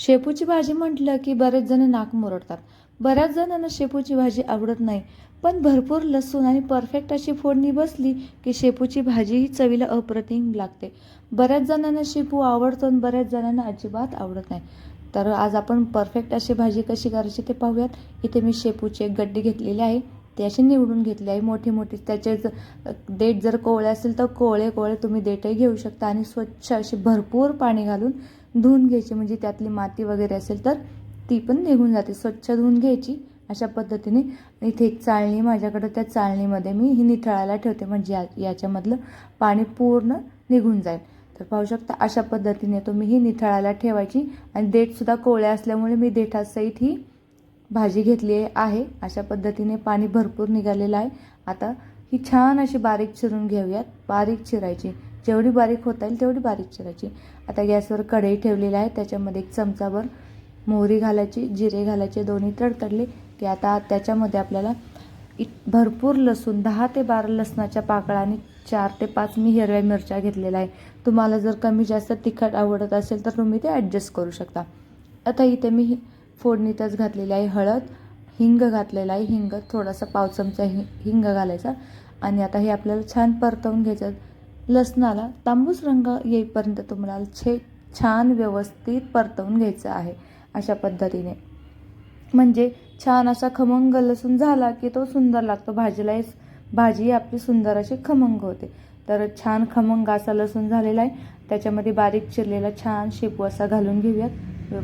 शेपूची भाजी म्हटलं की बरेच जण नाक मुरडतात. बऱ्याच जणांना शेपूची भाजी आवडत नाही. पण भरपूर लसूण आणि परफेक्ट अशी फोडणी बसली की शेपूची भाजी ही चवीला अप्रतिम लागते. बऱ्याच जणांना शेपू आवडतो आणि बऱ्याच जणांना अजिबात आवडत नाही. तर आज आपण परफेक्ट अशी भाजी कशी करायची ते पाहूयात. इथे मी शेपूचे एक गड्डे घेतलेले आहे. ते असे निवडून घेतले आहे. मोठी मोठी. त्याचे ज देठ जर कोवळे असेल तर कोवळे कोवळे तुम्ही देठही घेऊ शकता आणि स्वच्छ असे भरपूर पाणी घालून धुवून घ्यायची म्हणजे त्यातली माती वगैरे असेल तर ती पण निघून जाते. स्वच्छ धुवून घ्यायची अशा पद्धतीने. इथे एक चाळणी माझ्याकडं त्या चाळणीमध्ये मी ही निथळायला ठेवते म्हणजे या याच्यामधलं पाणी पूर्ण निघून जाईल. तर पाहू शकता अशा पद्धतीने तुम्ही ही निथळायला ठेवायची. आणि देठसुद्धा कोळ्या असल्यामुळे मी देठासहित ही भाजी घेतली आहे. अशा पद्धतीने पाणी भरपूर निघालेलं आहे. आता ही छान अशी बारीक चिरून घेऊयात. बारीक चिरायची. जेवढी बारीक होता येईल तेवढी बारीक चिरायची. आता गॅसवर कढई ठेवलेली आहे त्याच्यामध्ये एक चमचाभर मोहरी घालायची जिरे घालायचे दोन्ही तडतडले की आता त्याच्यामध्ये आपल्याला इत भरपूर लसूण दहा ते बारा लसणाच्या पाकळ्या आणि चार ते पाच मी हिरव्या मिरच्या घेतलेल्या आहे. तुम्हाला जर कमी जास्त तिखट आवडत असेल तर तुम्ही ते ॲडजस्ट करू शकता. आता इथे मी फोडणीतच घातलेली आहे हळद हिंग घातलेला आहे. हिंग थोडासा पाव चमचा हि हिंग घालायचा. आणि आता हे आपल्याला छान परतवून घ्यायचं. लसणाला तांबूस रंग येईपर्यंत तुम्हाला छे छान व्यवस्थित परतवून घ्यायचं आहे अशा पद्धतीने. म्हणजे छान असा खमंग लसूण झाला की तो सुंदर लागतो. भाजीलाही भाजी आपली सुंदर अशी खमंग होते. तर छान खमंग असा लसूण झालेला आहे. त्याच्यामध्ये बारीक चिरलेला छान शेपू असा घालून घेऊयात.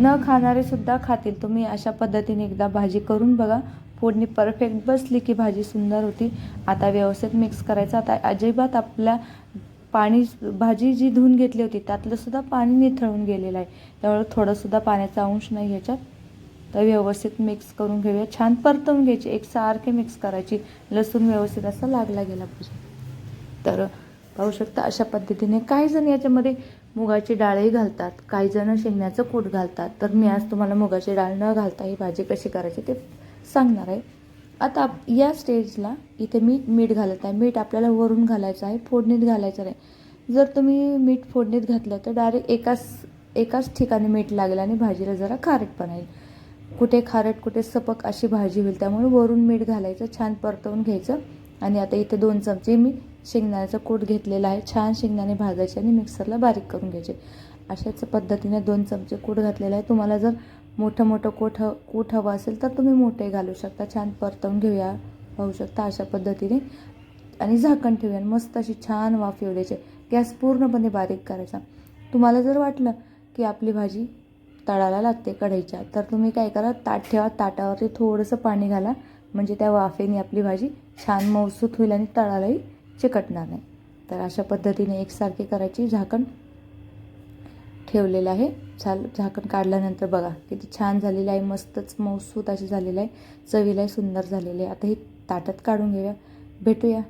न खाणारे सुद्धा खातील. तुम्ही अशा पद्धतीने एकदा भाजी करून बघा. फोडणी परफेक्ट बसली की भाजी सुंदर होती. आता व्यवस्थित मिक्स करायचं. आता अजिबात आपल्या पाणी भाजी जी धुवून घेतली होती त्यातलं सुद्धा पाणी निथळून गेलेलं आहे. त्यामुळे थोडंसुद्धा पाण्याचा अंश नाही ह्याच्यात. तर व्यवस्थित मिक्स करून घेऊया. छान परतवून घ्यायची. एक सारखे मिक्स करायची. लसूण व्यवस्थित असा लागला गेला पाहिजे. तर पाहू शकता अशा पद्धतीने. काही जण याच्यामध्ये मुगाची डाळही घालतात. काही जण शेंगण्याचं कूट घालतात. तर मी आज तुम्हाला मुगाची डाळ न घालता ही भाजी कशी करायची ते सांगणार आहे. आता आप- या स्टेजला इथे मी मीठ घालत आहे. मीठ आपल्याला वरून घालायचं आहे. फोडणीत घालायचं नाही. जर तुम्ही मीठ फोडणीत घातलं तर डायरेक्ट एकाच एकाच ठिकाणी मीठ लागेल आणि भाजीला जरा खारटपणा येईल. कुठे खारट कुठे सपक अशी भाजी होईल. त्यामुळे वरून मीठ घालायचं छान परतवून घ्यायचं. आणि आता इथे दोन चमचे मी शेंगदाण्याचा कूट घेतलेला आहे. छान शेंगदाणे भाजायचे आणि मिक्सरला बारीक करून घ्यायचे. अशाच पद्धतीने दोन चमचे कूट घातलेला आहे. तुम्हाला जर मोठं मोठं कोठ ह कूट हवं असेल तर तुम्ही मोठे घालू शकता. छान परतवून घेऊया. पाहू शकता अशा पद्धतीने. आणि झाकण ठेवूया मस्त अशी छान वाफ येऊ द्यायची. गॅस पूर्णपणे बारीक करायचा. तुम्हाला जर वाटलं की आपली भाजी तळाला लागते कढईच्या तर तुम्ही काय करा ताट ठेवा. ताटावरती थोडंसं पाणी घाला. म्हणजे त्या वाफेने आपली भाजी छान मौसूत होईल आणि तळालाही चिकटणार नाही. तर अशा पद्धतीने एकसारखी करायची झाकण ठेवलेलं आहे. झाल झाकण काढल्यानंतर बघा किती छान झालेलं आहे. मस्तच मौसूत अशी झालेलं आहे. चवीलाही सुंदर झालेलं आहे. आता हे ताटात काढून घेऊया. भेटूया.